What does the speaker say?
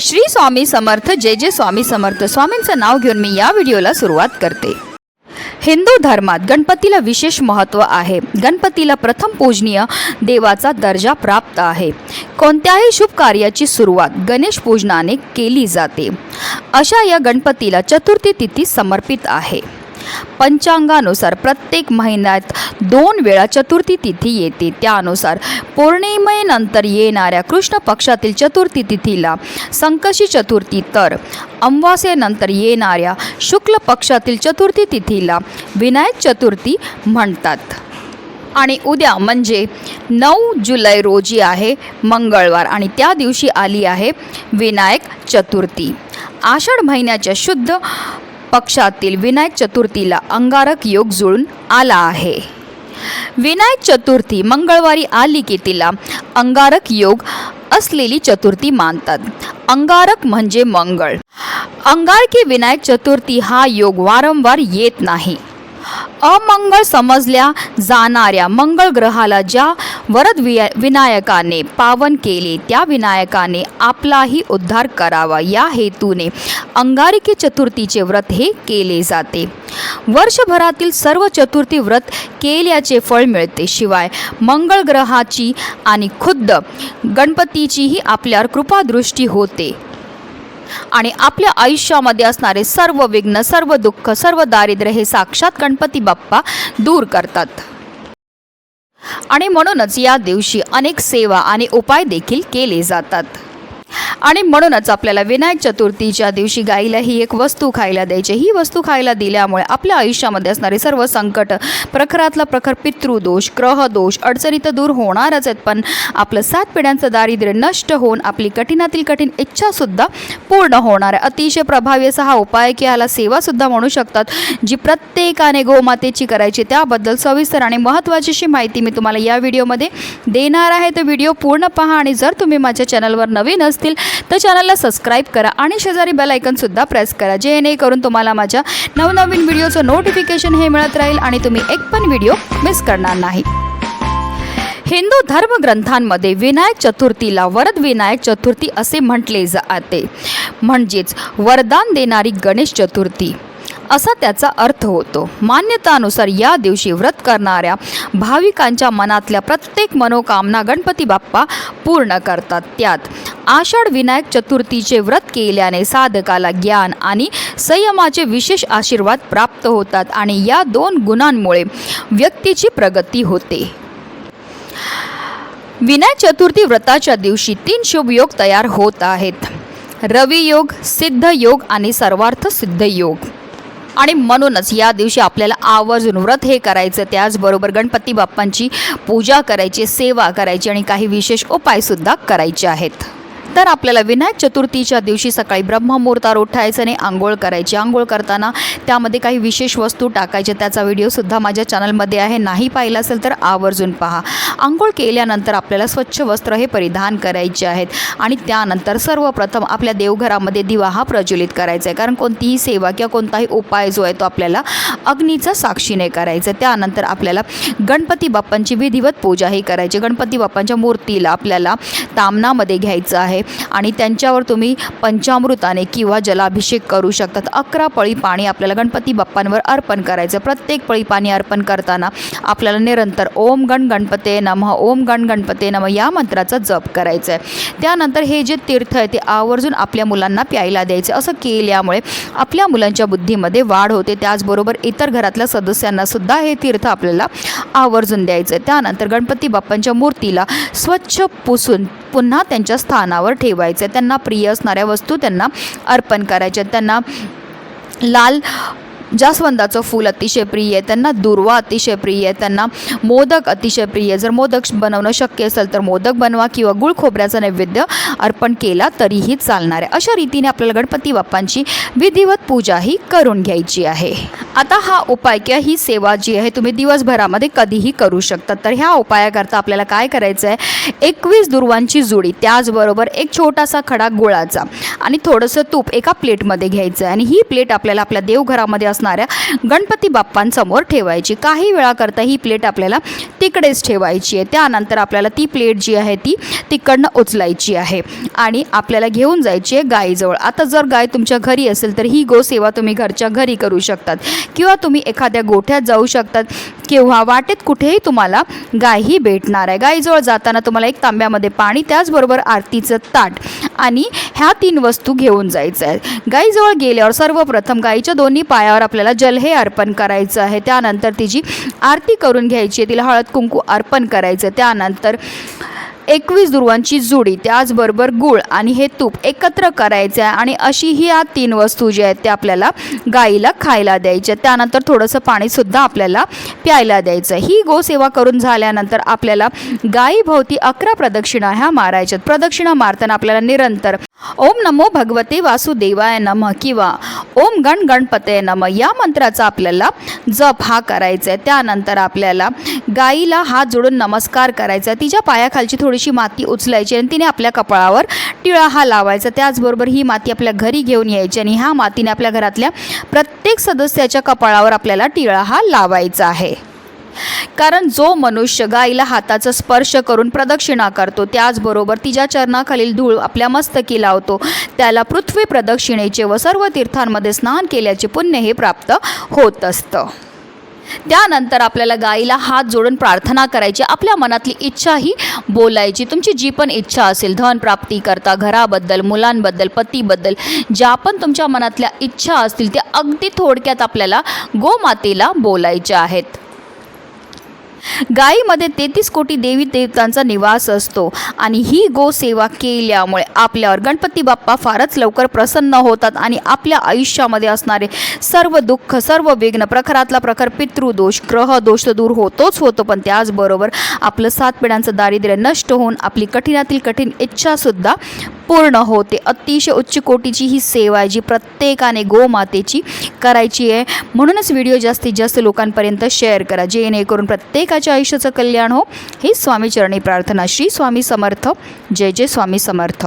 श्री स्वामी समर्थ जय जय स्वामी समर्थ. स्वामींचं नाव घेऊन मी या व्हिडिओला सुरुवात करते. हिंदू धर्मात गणपतीला विशेष महत्त्व आहे. गणपतीला प्रथम पूजनीय देवाचा दर्जा प्राप्त आहे. कोणत्याही शुभ कार्याची सुरुवात गणेश पूजनाने केली जाते. अशा या गणपतीला चतुर्थी तिथी समर्पित आहे. पंचांगानुसार प्रत्येक महिन्यात दोन वेळा चतुर्थी तिथी येते. त्यानुसार पौर्णिमेनंतर येणाऱ्या कृष्ण पक्षातील चतुर्थी तिथीला संकशी चतुर्थी तर अमावास्येनंतर येणाऱ्या शुक्ल पक्षातील चतुर्थी तिथीला विनायक चतुर्थी म्हणतात. आणि उद्या म्हणजे नऊ जुलै रोजी आहे मंगळवार आणि त्या दिवशी आली आहे विनायक चतुर्थी. आषाढ महिन्याच्या शुद्ध पक्षातील विनायक चतुर्थीला अंगारक योग जुळून आला आहे. विनायक चतुर्थी मंगळवारी आली की तिला अंगारक योग असलेली चतुर्थी मानतात. अंगारक म्हणजे मंगळ. अंगारकी विनायक चतुर्थी हा योग वारंवार येत नाही. अमंगळ समजल्या जाणाऱ्या मंगळ ग्रहाला ज्या वरद विया विनायकाने पावन केले त्या विनायकाने आपलाही उद्धार करावा. या हेतूने अंगारिकी चतुर्थीचे व्रत हे केले जाते. वर्षभरातील सर्व चतुर्थी व्रत केल्याचे फळ मिळते. शिवाय मंगळ ग्रहाची आणि खुद्द गणपतीचीही आपल्यावर कृपादृष्टी होते. आणि आपल्या आयुष्यामध्ये असणारे सर्व विघ्न सर्व दुःख सर्व दारिद्र्य हे साक्षात गणपती बाप्पा दूर करतात. आणि म्हणूनच या दिवशी अनेक सेवा आणि उपाय देखील केले जातात. आणि म्हणूनच आपल्याला विनायक चतुर्थीच्या दिवशी गाईला ही एक वस्तू खायला द्यायची. ही वस्तू खायला दिल्यामुळे आपल्या आयुष्यामध्ये असणारे सर्व संकट प्रखरातला प्रखर पितृदोष ग्रहदोष अडचणी तर दूर होणारच आहेत. पण आपलं सात पिढ्यांचं दारिद्र्य नष्ट होऊन आपली कठीणातील कठीण इच्छासुद्धा पूर्ण होणार आहे. अतिशय प्रभावी असा हा उपाय की ह्याला सेवासुद्धा म्हणू शकतात जी प्रत्येकाने गोमातेची करायची त्याबद्दल सविस्तर आणि महत्त्वाची अशी माहिती मी तुम्हाला या व्हिडिओमध्ये देणार आहे. तर व्हिडिओ पूर्ण पहा आणि जर तुम्ही माझ्या चॅनलवर नवीन असतील तर चॅनलला सबस्क्राईब करा आणि शेजारी बेल आयकनसुद्धा प्रेस करा. जेणेकरून तुम्हाला माझ्या नवनवीन व्हिडिओचं नोटिफिकेशन हे मिळत राहील आणि तुम्ही एक पण व्हिडिओ मिस करणार नाही. हिंदू धर्मग्रंथांमध्ये विनायक चतुर्थीला वरद विनायक चतुर्थी असे म्हटले जाते. म्हणजेच वरदान देणारी गणेश चतुर्थी. असा त्याचा अर्थ होतो. मान्यतानुसार या दिवशी व्रत करणाऱ्या भाविकांच्या मनातल्या प्रत्येक मनोकामना गणपती बाप्पा पूर्ण करतात. त्यात आषाढ विनायक चतुर्थीचे व्रत केल्याने साधकाला ज्ञान आणि संयमाचे विशेष आशीर्वाद प्राप्त होतात आणि या दोन गुणांमुळे व्यक्तीची प्रगती होते. विनायक चतुर्थी व्रताच्या दिवशी तीन शुभ योग तयार होत आहेत. रवियोग सिद्ध योग आणि सर्वार्थ सिद्ध योग. आणि म्हणूनच या दिवशी आपल्याला आवर्जून व्रत हे करायचं त्याचबरोबर गणपती बाप्पांची पूजा करायची सेवा करायची आणि काही विशेष उपायसुद्धा करायचे आहेत. तर आपल्याला विनायक चतुर्थीच्या दिवशी सकाळी ब्रह्ममुहूर्तावर उठायचं आणि आंघोळ करायची. आंघोळ करताना त्यामध्ये काही विशेष वस्तू टाकायच्या. त्याचा व्हिडिओसुद्धा माझ्या चॅनलमध्ये आहे. नाही पाहिला असेल तर आवर्जून पहा. आंघोळ केल्यानंतर आपल्याला स्वच्छ वस्त्र हे परिधान करायचे आहेत. आणि त्यानंतर सर्वप्रथम आपल्या देवघरामध्ये दिवा हा प्रज्वलित करायचा आहे. कारण कोणतीही सेवा किंवा कोणताही उपाय जो आहे तो आपल्याला अग्नीचा साक्षीने करायचा आहे. त्यानंतर आपल्याला गणपती बाप्पांची विधिवत पूजा ही करायची. गणपती बाप्पांच्या मूर्तीला आपल्याला तामनामध्ये घ्यायचं आहे. आणि त्यांच्यावर तुम्ही पंचामृताने किंवा जलाभिषेक करू शकतात. अकरा पळी पाणी आपल्याला गणपती बाप्पांवर अर्पण करायचं. प्रत्येक पळी पाणी अर्पण करताना आपल्याला निरंतर ओम गण गणपते नमः ओम गण गणपते नमः या मंत्राचा जप करायचा आहे त्यानंतर हे जे तीर्थ आहे ते आवर्जून आपल्या मुलांना प्यायला द्यायचे. असं केल्यामुळे आपल्या मुलांच्या बुद्धीमध्ये वाढ होते. त्याचबरोबर इतर घरातल्या सदस्यांना सुद्धा हे तीर्थ आपल्याला आवर्जून द्यायचं आहे त्यानंतर गणपती बाप्पांच्या मूर्तीला स्वच्छ पुसून पुन्हा त्यांच्या स्थानावर ठेवायचं. आहे त्यांना प्रिय असणाऱ्या वस्तू त्यांना अर्पण करायच्या. त्यांना लाल जास्वंदाचं फूल अतिशय प्रिय आहे त्यांना दुर्वा अतिशय प्रिय आहे त्यांना मोदक अतिशय प्रिय आहे. जर मोदक बनवणं शक्य असेल तर मोदक बनवा किंवा गुळ खोबऱ्याचा नैवेद्य अर्पण केला तरीही चालणार आहे. अशा रीतीने आपल्याला गणपती बाप्पांची विधिवत पूजा ही करून घ्यायची आहे. आता हा उपाय किंवा ही सेवा जी आहे तुम्ही दिवसभरामध्ये कधीही करू शकता. तर ह्या उपायाकरता आपल्याला काय करायचं आहे एकवीस दुर्वांची जुडी त्याचबरोबर एक छोटासा खडा गुळाचा आणि थोडंसं तूप एका प्लेटमध्ये घ्यायचं आहे आणि ही प्लेट आपल्याला आपल्या देवघरामध्ये असणार असणाऱ्या गणपती बाप्पांसमोर ठेवायची. काही वेळाकरता ही प्लेट आपल्याला तिकडेच ठेवायची आहे. त्यानंतर आपल्याला ती प्लेट जी आहे ती तिकडनं उचलायची आहे आणि आपल्याला घेऊन जायची आहे गायीजवळ आता जर गाय तुमच्या घरी असेल तर ही गोसेवा तुम्ही घरच्या घरी करू शकतात. किंवा तुम्ही एखाद्या गोठ्यात जाऊ शकतात. किंवा वाटेत कुठेही तुम्हाला गायही भेटणार आहे. गायीजवळ जाताना तुम्हाला एक तांब्यामध्ये पाणी त्याचबरोबर आरतीचं ताट आणि ह्या तीन वस्तू घेऊन जायचं आहे. गायीजवळ गेल्यावर सर्वप्रथम गायीच्या दोन्ही पायावर आपल्याला जल हे अर्पण करायचं आहे. त्यानंतर तिची आरती करून घ्यायची आहे. तिला हळद कुंकू अर्पण करायचं त्यानंतर एकवीस दुर्वांची जुडी त्याचबरोबर गुळ आणि हे तूप एकत्र करायचं आहे आणि अशी ही या तीन वस्तू ज्या आहेत त्या आपल्याला गाईला खायला द्यायच्या त्यानंतर थोडंसं पाणीसुद्धा आपल्याला प्यायला द्यायचं आहे. ही गोसेवा करून झाल्यानंतर आपल्याला गायीभोवती अकरा प्रदक्षिणा ह्या मारायच्यात प्रदक्षिणा मारताना आपल्याला निरंतर ओम नमो भगवते वासुदेवाय नम किंवा ओम गण गणपते नम. या मंत्राचा आपल्याला जप हा करायचा आहे. त्यानंतर आपल्याला गाईला हात जोडून नमस्कार करायचा आहे. तिच्या पायाखालची थोडीशी माती उचलायची आणि तिने आपल्या कपाळावर टिळा हा लावायचा. त्याचबरोबर ही माती आपल्या घरी घेऊन यायची आणि ह्या मातीने आपल्या घरातल्या प्रत्येक सदस्याच्या कपाळावर आपल्याला टिळा हा लावायचा आहे. कारण जो मनुष्य गाईला हाताचा स्पर्श करून प्रदक्षिणा करतो त्याचबरोबर तिच्या चरणाखालील धूळ आपल्या मस्तकी लावतो त्याला पृथ्वी प्रदक्षिणेचे व सर्व तीर्थांमध्ये स्नान केल्याचे पुण्य हे प्राप्त होत असतं. त्यानंतर आपल्याला गाईला हात जोडून प्रार्थना करायची आपल्या मनातली इच्छाही बोलायची. तुमची जी पण इच्छा असेल धन प्राप्ती करता घराबद्दल मुलांबद्दल पतीबद्दल ज्या पण तुमच्या मनातल्या इच्छा असतील त्या अगदी थोडक्यात आपल्याला गोमातेला बोलायच्या आहेत. गायीमध्ये तेहतीस कोटी देवी देवतांचा निवास असतो. आणि ही गोसेवा केल्यामुळे आपल्यावर गणपती बाप्पा फारच लवकर प्रसन्न होतात आणि आपल्या आयुष्यामध्ये असणारे सर्व दुःख सर्व विघ्न प्रखरातला प्रखर पितृदोष ग्रह दोष तर दूर होतोच होतो पण त्याचबरोबर आपलं सात पिढ्यांचं दारिद्र्य नष्ट होऊन आपली कठीणातील कठीण इच्छासुद्धा पूर्ण होते. अतिशय उच्च कोटीची ही सेवा आहे जी प्रत्येकाने गोमातेची करायची आहे. म्हणूनच व्हिडिओ जास्तीत जास्त लोकांपर्यंत शेअर करा. जेणेकरून प्रत्येकाच्या आयुष्याचं कल्याण हो. ही स्वामीचरणी प्रार्थना. श्री स्वामी समर्थ. जय जय स्वामी समर्थ.